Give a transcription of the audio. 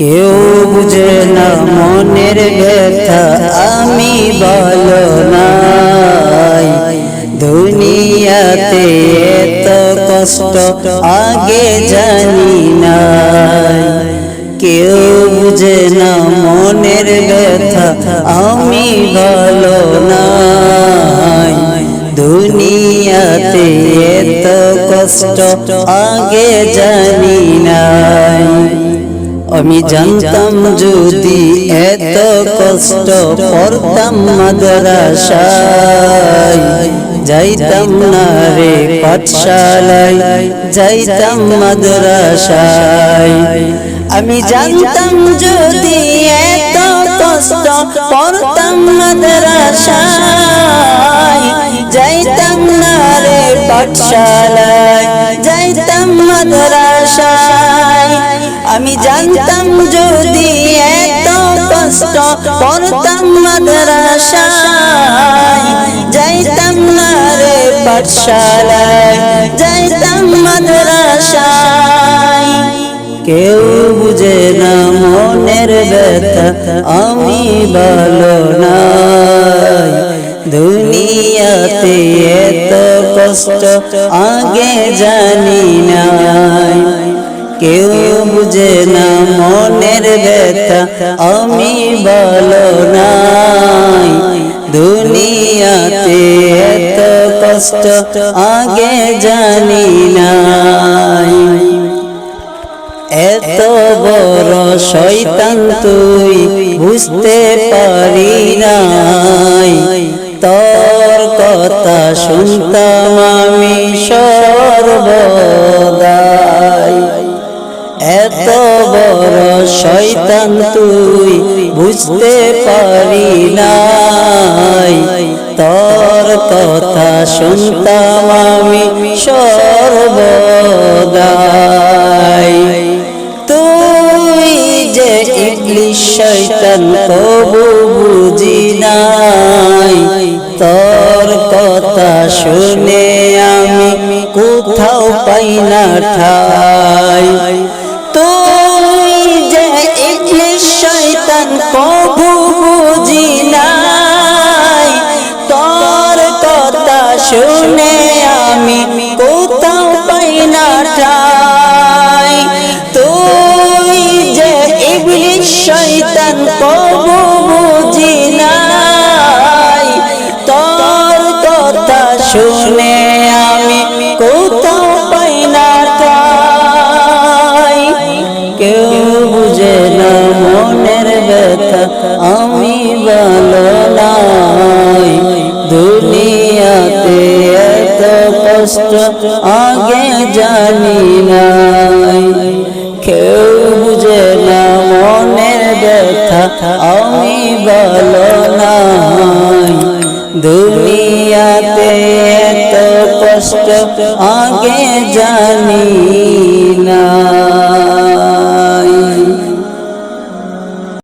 কেউ বুঝে না মনের ব্যথা, আমি বলো নাই, দুনিয়াতে এত কষ্ট আগে জানি নাই। কেউ বুঝে না মনের ব্যথা, আমি ভালো নাই, দুনিয়াতে এত কষ্ট আগে জানি নাই। আমি জানতাম যদি এত কষ্ট পড়তাম মাদ্রাসায়। যাইতাম না রে পাঠশালায়, যাইতাম মাদ্রাসায়। আমি জানতাম যদি এত কষ্ট পড়তাম মাদ্রাসায়। যাইতাম না রে পাঠশালায়, যাইতাম মাদ্রাসায়। জানতাম যদি এত কষ্ট পড়তাম মাদ্রাসায়। যাইতাম না রে পাঠশালায়, যাইতাম মাদ্রাসায়। কেউ বুঝে না মনের ব্যথা, আমি ভালো নাই। দুনিয়াতে এত কষ্ট আগে জানি নাই। কেউ বুঝে না মনের ব্যথা, আমি ভালো নাই। দুনিয়াতে এত কষ্ট আগে জানি নাই। এত বড় শয়তান তুই বুঝতে পারি নাই। তোর কথা শুনতাম আমি সর্বদাই এত বড় শয়তান তুই বুঝতে পারি নাই। তোর কথা শুনতাম আমি সর্বদাই। তুই যে ইবলিশ শয়তান কবু বুঝি নাই। তোর কথা শুনে আমি কোথাও পাই না ঠাই। তুই যে ইবলিশ শয়তান কবু নাই দুনিয়াতে এত কষ্ট আগে জানি নাই। কেউ বুঝে না মনের ব্যথা, আমি ভালো নাই। দুনিয়াতে এত কষ্ট আগে জানি না